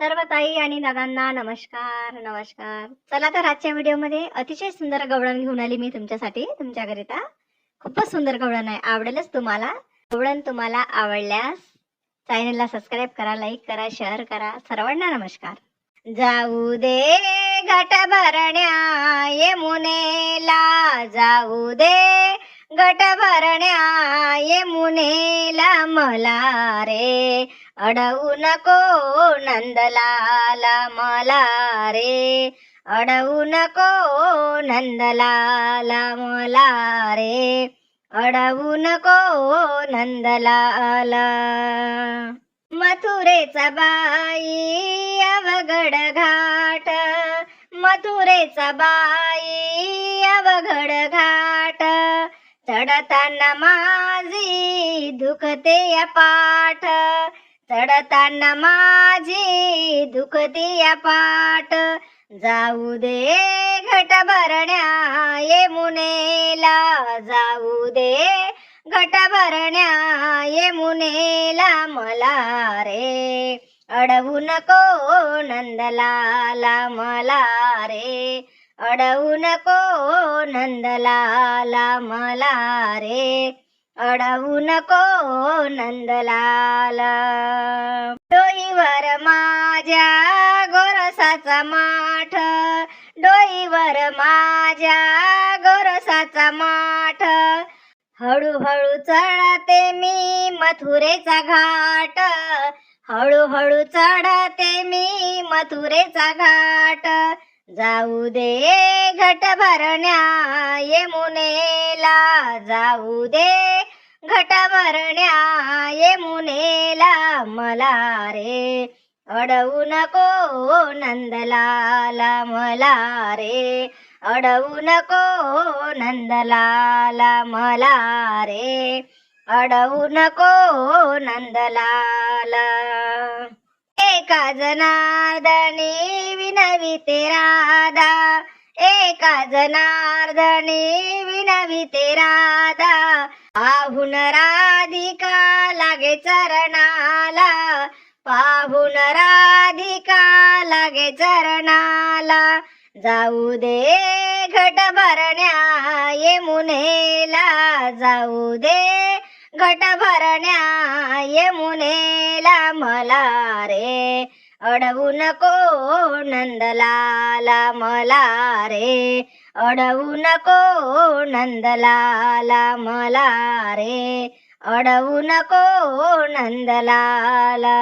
सर्व ताई आणि दादांना नमस्कार नमस्कार. चला तर आजच्या व्हिडिओमध्ये अतिशय सुंदर गवळण घेऊन आली मी तुमच्यासाठी तुमच्याकरिता. खूपच सुंदर गवळण आहे आवडेलच तुम्हाला. गवळण तुम्हाला आवडल्यास चॅनलला सबस्क्राईब करा लाईक करा शेअर करा. सर्वांना नमस्कार. जाऊ दे घट भरण्या यमुनेला जाऊ दे घट भरण्या यमुनेला मला रे. अडवू नको नंदलाला मला रे अडवू नको नंदलाला मला रे अडवू नको नंदलाला मथुरेचा बाई अवघड घाट मथुरेचा बाई अवघड घाट चढताना माझी दुखते या पाठ चढताना माझी दुखती या पाठ. जाऊ दे घट भरण्या यमुनेला जाऊ दे घट भरण्या यमुनेला मला रे. अडवू नको नंदलाला मला रे. अडवू नको नंदलाला मला रे. अडवू नको नंदलाला. डोईवर माझ्या गोरसाचा माठ. डोईवर माझ्या गोरसाचा माठ. हळूहळू चढते मी मथुरेचा घाट. हळूहळू चढते मी मथुरेचा घाट. जाऊ दे घट भरण्या यमुनेला. जाऊ दे घटमरण्या यमुनेला मला रे अडवू नको नंदलाला मला रे अडवू नको नंदलाला मला रे अडवू नको नंदलाला. एका जनार्दनी विनविते राधा. एका जनार्दनी विनविते राधा. पाहून राधिका लागे चरणाला पाहून राधिका लागे चरणाला. जाऊ दे घट भरण्या यमुनेला जाऊ दे घट भरण्या यमुनेला मला रे अडवू नको नंदलाला मला रे. अडवू नको नंदलाला मला रे. अडवू नको नंदलाला.